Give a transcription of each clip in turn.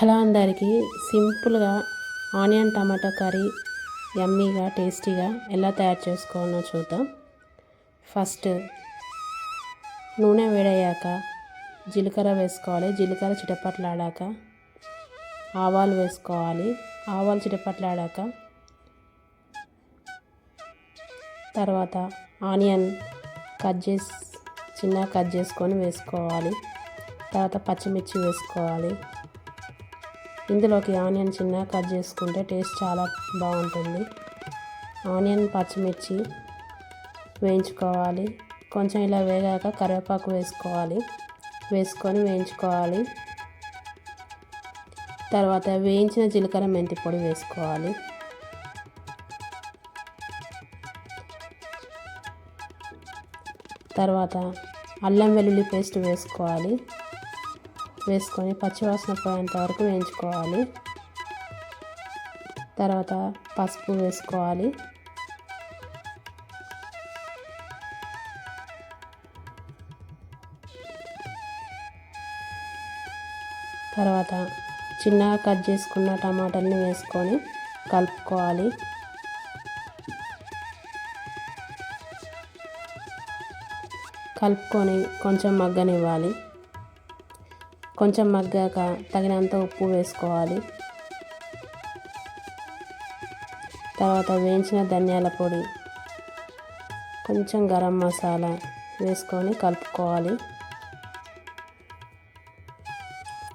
Hello అందరికీ సింపుల్గా onion tomato curry యమ్మీగా టేస్టీగా ఎలా తయారు చేసుకోవాలో చూద్దాం. ఫస్ట్ నూనె వేడయ్యాక జీలకర్ర వేసుకోవాలి. జీలకర్ర చిటపట్లాడాక ఆవాలు వేసుకోవాలి. ఆవాలు చిటపట్లాడాక తర్వాత ఆనియన్ కట్ చేసి చిన్న కట్ చేసుకొని వేసుకోవాలి. తర్వాత పచ్చిమిర్చి వేసుకోవాలి. ఇందులోకి ఆనియన్ చిన్న కట్ చేసుకుంటే టేస్ట్ చాలా బాగుంటుంది. ఆనియన్ పచ్చిమిర్చి వేయించుకోవాలి. కొంచెం ఇలా వేగాక కరివేపాకు వేసుకోవాలి. వేసుకొని వేయించుకోవాలి. తర్వాత వేయించిన జీలకర్ర మెంతి పొడి వేసుకోవాలి. తర్వాత అల్లం వెల్లుల్లి పేస్ట్ వేసుకోవాలి. వేసుకొని పచ్చివాసన పోయేంత వరకు వేయించుకోవాలి. తర్వాత పసుపు వేసుకోవాలి. తర్వాత చిన్నగా కట్ చేసుకున్న టమాటాలని వేసుకొని కలుపుకోవాలి. కలుపుకొని కొంచెం మగ్గనివ్వాలి. కొంచెం మగ్గాక తగినంత ఉప్పు వేసుకోవాలి. తర్వాత వేయించిన ధనియాల పొడి కొంచెం గరం మసాలా వేసుకొని కలుపుకోవాలి.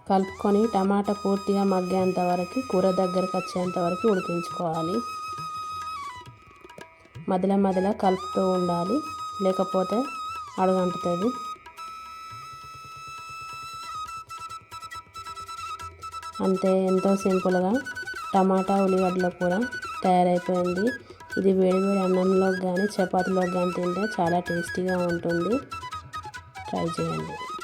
కలుపుకొని టమాటా పూర్తిగా మగ్గేంత వరకు కూర దగ్గరకు వచ్చేంత వరకు ఉడికించుకోవాలి. మధ్యలో మధ్యలో కలుపుతూ ఉండాలి లేకపోతే అడుగంటుతుంది. అంతే ఎంతో సింపుల్గా టమాటా ఉల్లిగడ్డల కూర తయారైపోయింది. ఇది వేడివేడి అన్నంలోకి కానీ చపాతీలోకి కానీ తింటే చాలా టేస్టీగా ఉంటుంది. ట్రై చేయండి.